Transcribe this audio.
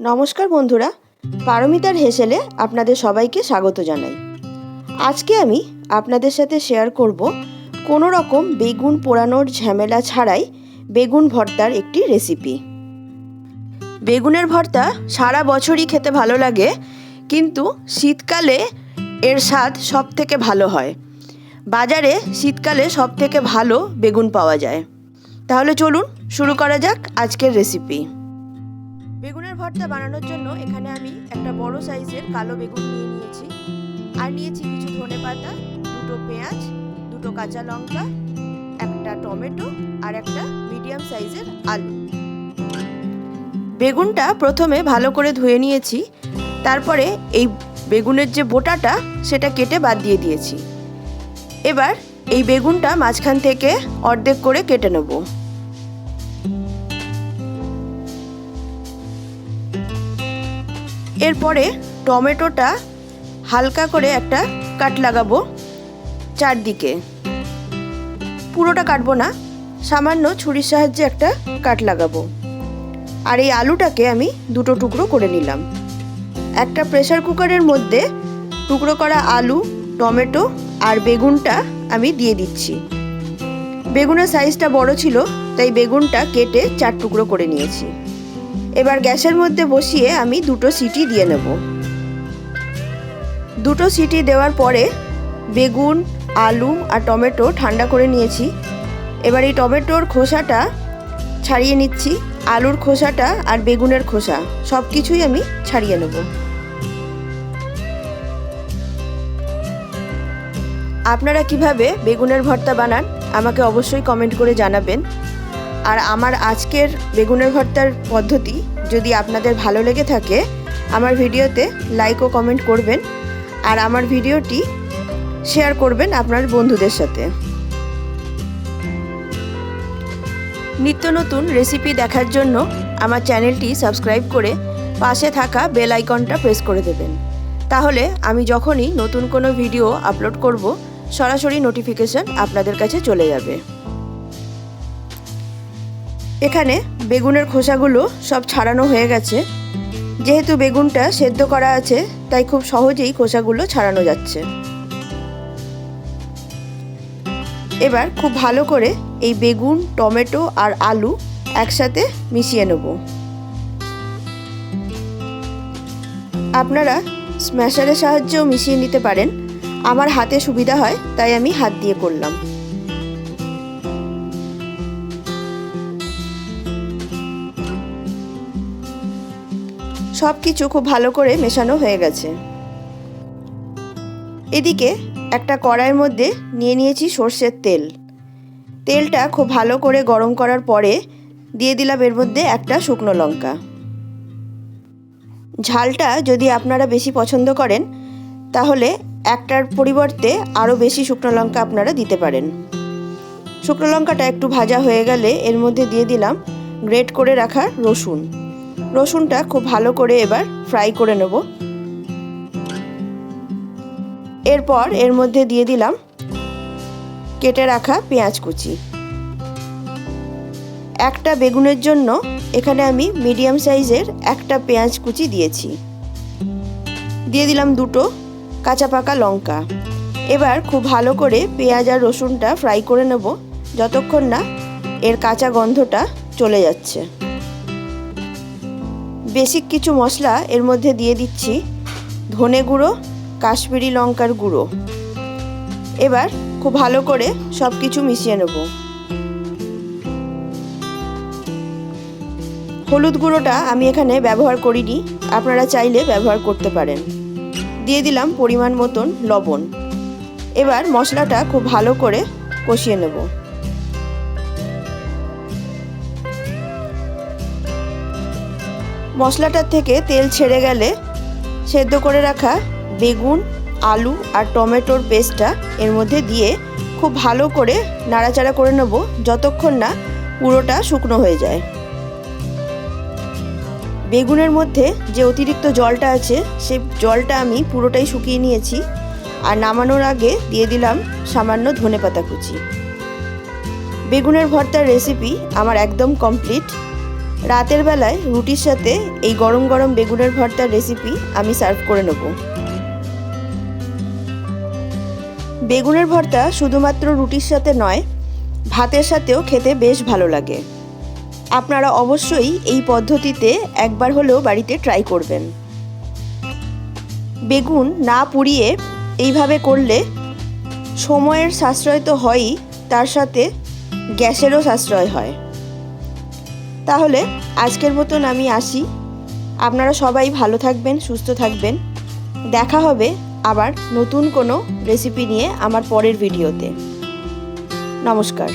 নমস্কার বন্ধুরা, পারমিতার হেসেলে আপনাদের সবাইকে স্বাগত জানাই। আজকে আমি আপনাদের সাথে শেয়ার করব কোনো রকম বেগুন পোড়ানোর ঝামেলা ছাড়াই বেগুন ভর্তার একটি রেসিপি বেগুনের ভর্তা সারা বছরই খেতে ভালো লাগে, কিন্তু শীতকালে এর স্বাদ সব থেকে ভালো হয়। বাজারে শীতকালে সব থেকে ভালো বেগুন পাওয়া যায়। তাহলে চলুন শুরু করা যাক আজকের রেসিপি বেগুনের ভর্তা বানানোর জন্য এখানে আমি একটা বড় সাইজের কালো বেগুন নিয়ে নিয়েছি। আর নিয়েছি কিছু ধনে পাতা, দুটো পেঁয়াজ, দুটো কাঁচা লঙ্কা, একটা টমেটো আর একটা মিডিয়াম সাইজের আলু। বেগুনটা প্রথমে ভালো করে ধুয়ে নিয়েছি। তারপরে এই বেগুনের যে বোটাটা, সেটা কেটে বাদ দিয়ে দিয়েছি। এবার এই বেগুনটা মাঝখান থেকে অর্ধেক করে কেটে নেব। এরপরে টমেটোটা হালকা করে একটা কাট লাগাবো চারদিকে। পুরোটা কাটবো না, সামান্য ছুরির সাহায্যে একটা কাট লাগাবো। আর এই আলুটাকে আমি দুটো টুকরো করে নিলাম। একটা প্রেশার কুকারের মধ্যে টুকরো করা আলু, টমেটো আর বেগুনটা আমি দিয়ে দিচ্ছি। বেগুনের সাইজটা বড় ছিল, তাই বেগুনটা কেটে চার টুকরো করে নিয়েছি। এবার গ্যাসের মধ্যে বসিয়ে আমি দুটো সিটি দিয়ে নেব। দুটো সিটি দেওয়ার পরে বেগুন, আলু আর টমেটো ঠান্ডা করে নিয়েছি। এবার এই টমেটোর খোসাটা ছাড়িয়ে নিচ্ছি। আলুর খোসাটা আর বেগুনের খোসা সব কিছুই আমি ছাড়িয়ে নেব। আপনারা কীভাবে বেগুনের ভর্তা বানান আমাকে অবশ্যই কমেন্ট করে জানাবেন। আর আমার আজকের বেগুনের ভর্তার পদ্ধতি যদি আপনাদের ভালো লেগে থাকে, আমার ভিডিওতে লাইক ও কমেন্ট করবেন আর আমার ভিডিওটি শেয়ার করবেন আপনার বন্ধুদের সাথে। নিত্য নতুন রেসিপি দেখার জন্য আমার চ্যানেলটি সাবস্ক্রাইব করে পাশে থাকা বেল আইকনটা প্রেস করে দেবেন। তাহলে আমি যখনই নতুন কোনো ভিডিও আপলোড করব, সরাসরি নোটিফিকেশন আপনাদের কাছে চলে যাবে। এখানে বেগুনের খোসাগুলো সব ছাড়ানো হয়ে গেছে। যেহেতু বেগুনটা সেদ্ধ করা আছে, তাই খুব সহজেই খোসাগুলো ছাড়ানো যাচ্ছে। এবার খুব ভালো করে এই বেগুন, টমেটো আর আলু একসাথে মিশিয়ে নেব। আপনারা স্ম্যাশারের সাহায্যেও মিশিয়ে নিতে পারেন। আমার হাতে সুবিধা হয়, তাই আমি হাত দিয়ে করলাম। সব কিছু খুব ভালো করে মেশানো হয়ে গেছে। এদিকে একটা কড়াইয়ের মধ্যে নিয়ে নিয়েছি সর্ষের তেল। তেলটা খুব ভালো করে গরম করার পরে দিয়ে দিলাম এর মধ্যে একটা শুকনো লঙ্কা। ঝালটা যদি আপনারা বেশি পছন্দ করেন, তাহলে একটার পরিবর্তে আরও বেশি শুকনো লঙ্কা আপনারা দিতে পারেন। শুকনো লঙ্কাটা একটু ভাজা হয়ে গেলে এর মধ্যে দিয়ে দিলাম গ্রেট করে রাখা রসুন। রসুনটা খুব ভালো করে এবার ফ্রাই করে নেব। এরপর এর মধ্যে দিয়ে দিলাম কেটে রাখা পেঁয়াজ কুচি। একটা বেগুনের জন্য এখানে আমি মিডিয়াম সাইজের একটা পেঁয়াজ কুচি দিয়েছি। দিয়ে দিলাম দুটো কাঁচা পাকা লঙ্কা। এবার খুব ভালো করে পেঁয়াজ আর রসুনটা ফ্রাই করে নেব, যতক্ষণ না এর কাঁচা গন্ধটা চলে যাচ্ছে। বেসিক কিছু মশলা এর মধ্যে দিয়ে দিচ্ছি। ধনে গুঁড়ো, কাশ্মীরি লঙ্কার গুঁড়ো। এবার খুব ভালো করে সব কিছু মিশিয়ে নেব। হলুদ গুঁড়োটা আমি এখানে ব্যবহার করিনি, আপনারা চাইলে ব্যবহার করতে পারেন। দিয়ে দিলাম পরিমাণ মতন লবণ। এবার মশলাটা খুব ভালো করে কষিয়ে নেব। মশলাটার থেকে তেল ছেড়ে গেলে সেদ্ধ করে রাখা বেগুন, আলু আর টমেটোর পেস্টটা এর মধ্যে দিয়ে খুব ভালো করে নাড়াচাড়া করে নেব যতক্ষণ না পুরোটা শুকনো হয়ে যায়। বেগুনের মধ্যে যে অতিরিক্ত জলটা আছে সেই জলটা আমি পুরোটাই শুকিয়ে নিয়েছি আর নামানোর আগে দিয়ে দিলাম সামান্য ধনে পাতা কুচি। বেগুনের ভর্তার রেসিপি আমার একদম কমপ্লিট রাতের বেলায় রুটির সাথে এই গরম গরম বেগুনের ভর্তার রেসিপি আমি সার্ভ করে নেব। বেগুনের ভর্তা শুধুমাত্র রুটির সাথে নয়, ভাতের সাথেও খেতে বেশ ভালো লাগে। আপনারা অবশ্যই এই পদ্ধতিতে একবার হলেও বাড়িতে ট্রাই করবেন। বেগুন না পুড়িয়ে এইভাবে করলে সময়ের সাশ্রয় তো হয়ই, তার সাথে গ্যাসেরও সাশ্রয় হয়। তাহলে আজকের মতন আমি আসি। আপনারা সবাই ভালো থাকবেন, সুস্থ থাকবেন। দেখা হবে আবার নতুন কোনো রেসিপি নিয়ে আমার পরের ভিডিওতে নমস্কার।